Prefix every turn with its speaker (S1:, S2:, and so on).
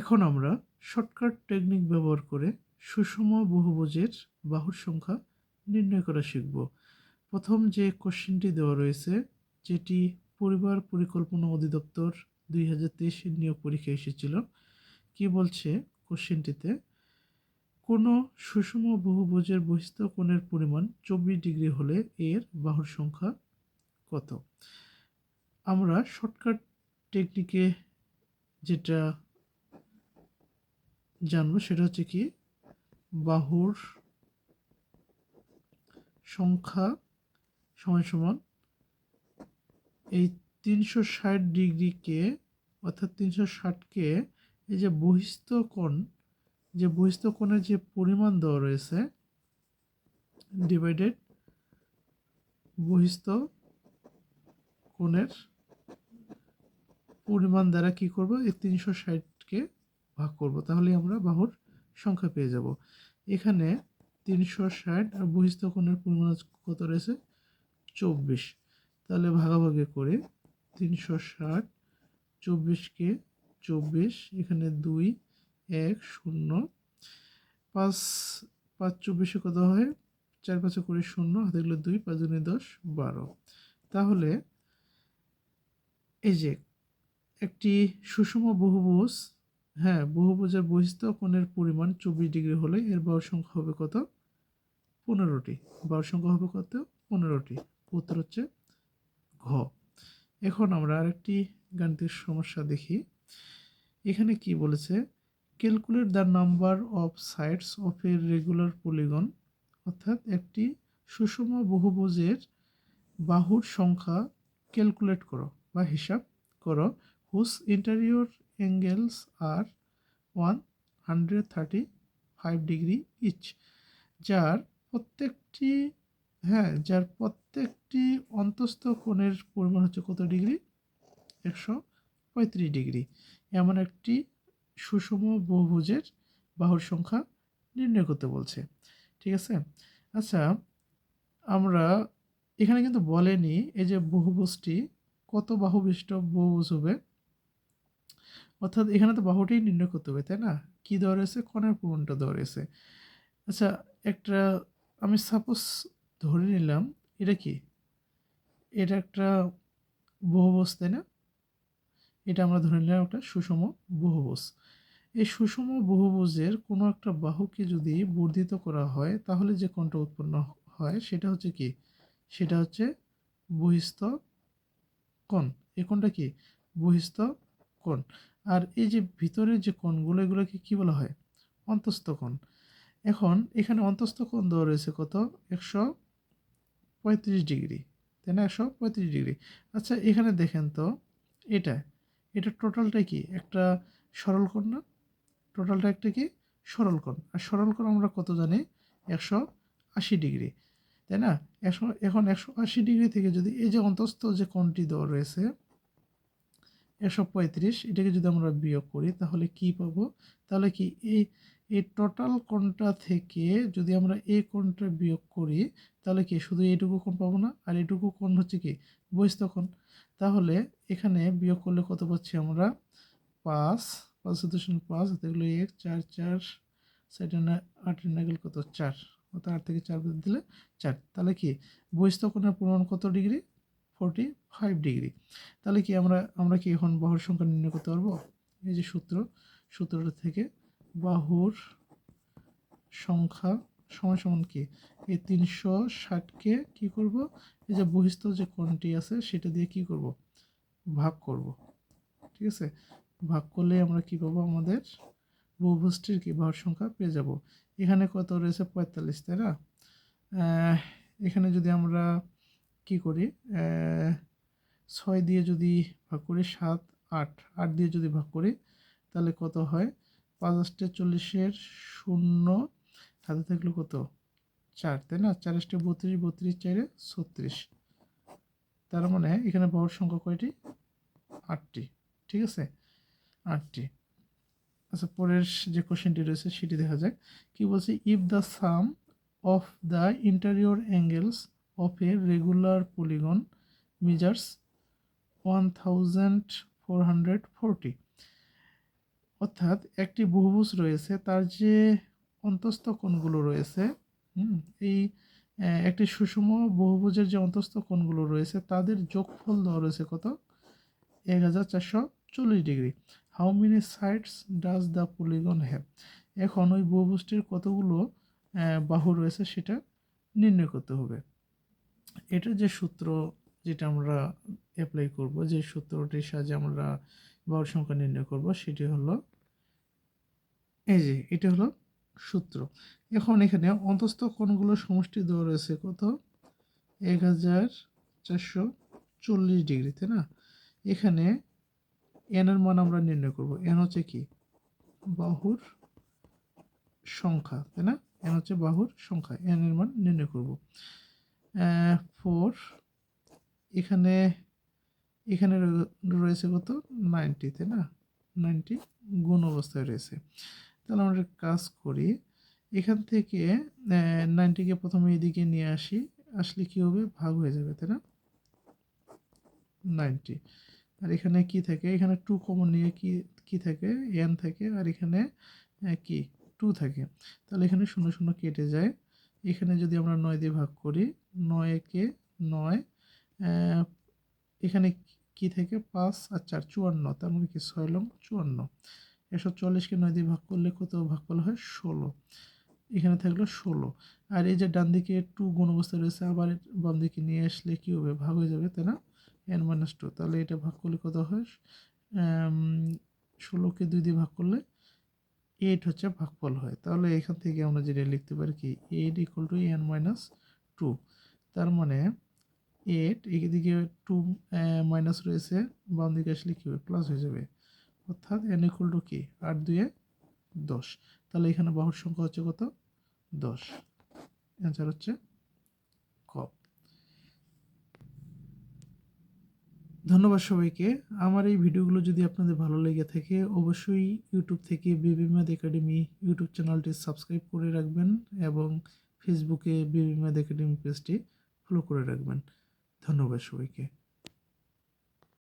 S1: এখন আমরা shortcut technique ব্যবহার করে সুষম বহুভুজের বাহুর সংখ্যা নির্ণয় করা শিখব। প্রথম যে কোশ্চেনটি দেওয়া রয়েছে, যেটি পরিবার পরিকল্পনা অধিদপ্তর দুই হাজার তেইশের নিয়োগ পরীক্ষা এসেছিল, কি বলছে কোশ্চেনটিতে কোনো সুষম বহুভুজের বহিস্থ কোণের পরিমাণ চব্বিশ ডিগ্রি হলে এর বাহুর সংখ্যা কত? আমরা শর্টকাট টেকনিকে যেটা জানব সেটা হচ্ছে কি? বাহুর সংখ্যা সমান সমান এই তিনশো ষাট ডিগ্রিকে অর্থাৎ তিনশো ষাটকে এই যে বহিস্থ কোণ, যে বহিস্থ কোণের যে পরিমাণ দেওয়া রয়েছে ডিভাইডেড বহিস্থ কোণের পরিমাণ দ্বারা কি করব? এই তিনশো ষাটকে ভাগ করব তাহলে আমরা বাহুর সংখ্যা পেয়ে যাব। এখানে তিনশো ষাট আর বহিস্থ কোণের পরিমাণ কত রয়েছে? চব্বিশ। তাহলে ভাগাভাগি করে তিনশো ষাট, চব্বিশকে চব্বিশ, এখানে দুই, এক, শূন্য। পাঁচ পাঁচ চব্বিশে কত হয়? চার পাঁচে করে শূন্য, হাতে গেলে দুই, পাঁচ দুই দশ, বারো। তাহলে এই যে একটি সুষম বহুভুজ হ্যাঁ বহুভুজের বহিস্থ কোণের পরিমাণ চব্বিশ ডিগ্রি হলে এর বাহুর সংখ্যা হবে কত? পনেরোটি। বাহুর সংখ্যা হবে কত? পনেরোটি। উত্তর হচ্ছে ঘ। এখন আমরা আরেকটি গাণিতিক সমস্যা দেখি। এখানে কি বলেছে? Calculate the number of sides of a regular polygon, অর্থাৎ একটি সুষম বহুভুজের বাহুর সংখ্যা ক্যালকুলেট করো বা হিসাব করো whose interior angles are one hundred thirty five degree each যার প্রত্যেকটি হ্যাঁ যার প্রত্যেকটি অন্তস্থ কোণের পরিমাণ হচ্ছে কত ডিগ্রি একশো পঁয়ত্রিশ ডিগ্রি এমন একটি সুষম বহুভুজের বাহুর সংখ্যা নির্ণয় করতে বলছে। ঠিক আছে? আচ্ছা আমরা এখানে কিন্তু বলেনি এই যে বহুভুজটি কত বাহু বিশিষ্ট বহুভুজ হবে? অর্থাৎ এখানে তো বাহুটাই নির্ণয় করতে হবে, তাই না? কি রয়েছে কোণের পূরণটা রয়েছে আচ্ছা একটা আমি সাপোজ ধরে নিলাম, এটা কি? এটা একটা বহুভুজ তাই না? এটা আমরা ধরে নিলাম একটা সুষম বহুভুজ এই সুষম বহুভুজের কোনো একটা বাহুকে যদি বর্ধিত করা হয়, তাহলে যে কোণটা উৎপন্ন হয়, সেটা হচ্ছে কি? সেটা হচ্ছে বহিস্থ কোণ। এ কোণটা কি? বহিস্থ কোণ। আর এই যে ভিতরের যে কোণগুলো, এগুলোকে কী বলা হয়? অন্তস্থ কোণ। এখন এখানে অন্তস্থ কোণ দেওয়া রয়েছে কত? একশো পঁয়ত্রিশ ডিগ্রি। তাই না? একশো পঁয়ত্রিশ ডিগ্রি। আচ্ছা এখানে দেখেন তো, এটা এটা টোটালটা কি? একটা সরল কোণ না? টোটালটা একটা কি? সরল কোণ। আর সরল কোণ আমরা কত জানি? একশো আশি ডিগ্রি। তাই না? একশো, এখন একশো আশি ডিগ্রি থেকে যদি এই যে অন্তস্থ যে কোণটি দেওয়া রয়েছে একশো পঁয়ত্রিশ, এটাকে যদি আমরা বিয়োগ করি, তাহলে কি পাবো? তাহলে কি এই এই টোটাল কোণটা থেকে যদি আমরা এই কোণটা বিয়োগ করি, তাহলে কি শুধু এইটুকু কোণ পাবো না? আর এইটুকু কোণ হচ্ছে কি? বহিস্থ তাহলে এখানে বিয়োগ করলে কত পাচ্ছি আমরা? পাঁচ পাঁচ দশমিক পাঁচ এগুলো এক, চার চার সেটা না আটের নাগেল কত? চার। অর্থাৎ আট থেকে চার দিলে চার। তাহলে কি বহিস্থ কোণের পরিমাণ কত ডিগ্রি? ফোরটি ফাইভ ডিগ্রি তাহলে কি আমরা আমরা কি এখন বাহুর সংখ্যা নির্ণয় করতে পারব? এই যে সূত্র, সূত্রটা থেকে বাহুর সংখ্যা সমান সমান কি? এই তিনশো ষাটকে কী করব? এই যে বহিস্থ যে কোণটি আছে, সেটা দিয়ে কি করব? ভাগ করব। ঠিক আছে? ভাগ করলে আমরা কি পাবো? আমাদের বহুভুজটির কি বাহুর সংখ্যা পেয়ে যাব। এখানে কত রয়েছে? পঁয়তাল্লিশ, তাই না? এখানে যদি আমরা কি করি? ছয় দিয়ে যদি ভাগ করি, সাত, আট আট দিয়ে যদি ভাগ করি, তাহলে কত হয়? পাঁচ আষ্টে চল্লিশের শূন্য হাতে থাকলে কত? চার, তাই না? চার আষ্টে বত্রিশ বত্রিশ চারে ছত্রিশ। তার মানে এখানে বাহুর সংখ্যা কয়টি? আটটি, ঠিক আছে? আটটি। আচ্ছা পরের যে কোশ্চেনটি রয়েছে সেটি দেখা যাক। কি বলছে? If the sum of the interior angles measures one thousand four hundred forty. অর্থাৎ একটি বহুভুজ রয়েছে, তার যে অন্তস্থ কোণগুলো রয়েছে এই একটি সুষম বহুভুজের যে অন্তস্থ কোণগুলো রয়েছে, তাদের যোগফল দেওয়া রয়েছে কত? এক হাজার চারশো চল্লিশ degree. How many sides does the polygon have এখন ওই বহুভুজটির কতগুলো বাহু রয়েছে সেটা নির্ণয় করতে হবে। এটা যে সূত্র যেটা আমরা অ্যাপ্লাই করব, যে সূত্রটির সাহায্যে আমরা বাহুর সংখ্যা নির্ণয় করব, সেটি হলো, এই যে এটা হলো সূত্র। এখন এখানে অন্তস্থ কোণগুলোর সমষ্টি দেওয়া রয়েছে কত? এক হাজার চারশো চল্লিশ ডিগ্রি, তাই না? এখানে এন এর মান আমরা নির্ণয় করব। এন হচ্ছে কি? বাহুর সংখ্যা, তাই না? এন হচ্ছে বাহুর সংখ্যা এন এর মান নির্ণয় করব। ফোর এখানে এখানে রয়েছে কত? নাইনটি তাই না? নাইনটি গুণ অবস্থায় রয়েছে। তাহলে আমরা কাজ করি, এখান থেকে নাইনটিকে প্রথমে এদিকে নিয়ে আসি, আসলে কি হবে? ভাগ হয়ে যাবে, তাই না? নাইনটি আর এখানে কি থাকে? এখানে টু কমন নিয়ে কি কি থাকে? এন থাকে, আর এখানে কি? টু থাকে। তাহলে এখানে শূন্য শূন্য কেটে যায়। এখানে যদি আমরা নয় দিয়ে ভাগ করি, নয় একে নয় এখানে কি থেকে? পাঁচ আর চার, চুয়ান্ন। তার মানে কি? ছয় লং চুয়ান্ন। একশো চল্লিশকে নয় দিয়ে ভাগ করলে কত? ভাগ করলে হয় ষোলো। এখানে থাকল ষোলো। আর এই যে ডান দিকে টু গুণ অবস্থায় রয়েছে, আবার বাম দিকে নিয়ে আসলে কী হবে? ভাগ হয়ে যাবে, তাই না? এন মাইনাস টু তাহলে এটা ভাগ করলে কত হয়? ষোলোকে দুই দিয়ে ভাগ করলে এইট হচ্ছে ভাগফল হয়। তাহলে এখান থেকে আমরা যেটা লিখতে পারি কি eight equal to N minus two. তার মানে এইট এদিকে টু মাইনাস রয়েছে, বাম দিকে আসলে কী হবে? প্লাস হয়ে যাবে। অর্থাৎ এন ইকুয়াল টু কি? আট দুয়ে দশ। তাহলে এখানে বাহুর সংখ্যা হচ্ছে কত? দশ। অ্যান্সার হচ্ছে ক ধন্যবাদ সবাইকে। আমার এই ভিডিওগুলো যদি আপনাদের ভালো লেগে থাকে, অবশ্যই ইউটিউব থেকে বিবি ম্যাথ একাডেমি ইউটিউব চ্যানেলটি সাবস্ক্রাইব করে রাখবেন এবং ফেসবুকে বিবি ম্যাথ একাডেমি পেজটি ফলো করে রাখবেন। ধন্যবাদ সবাইকে।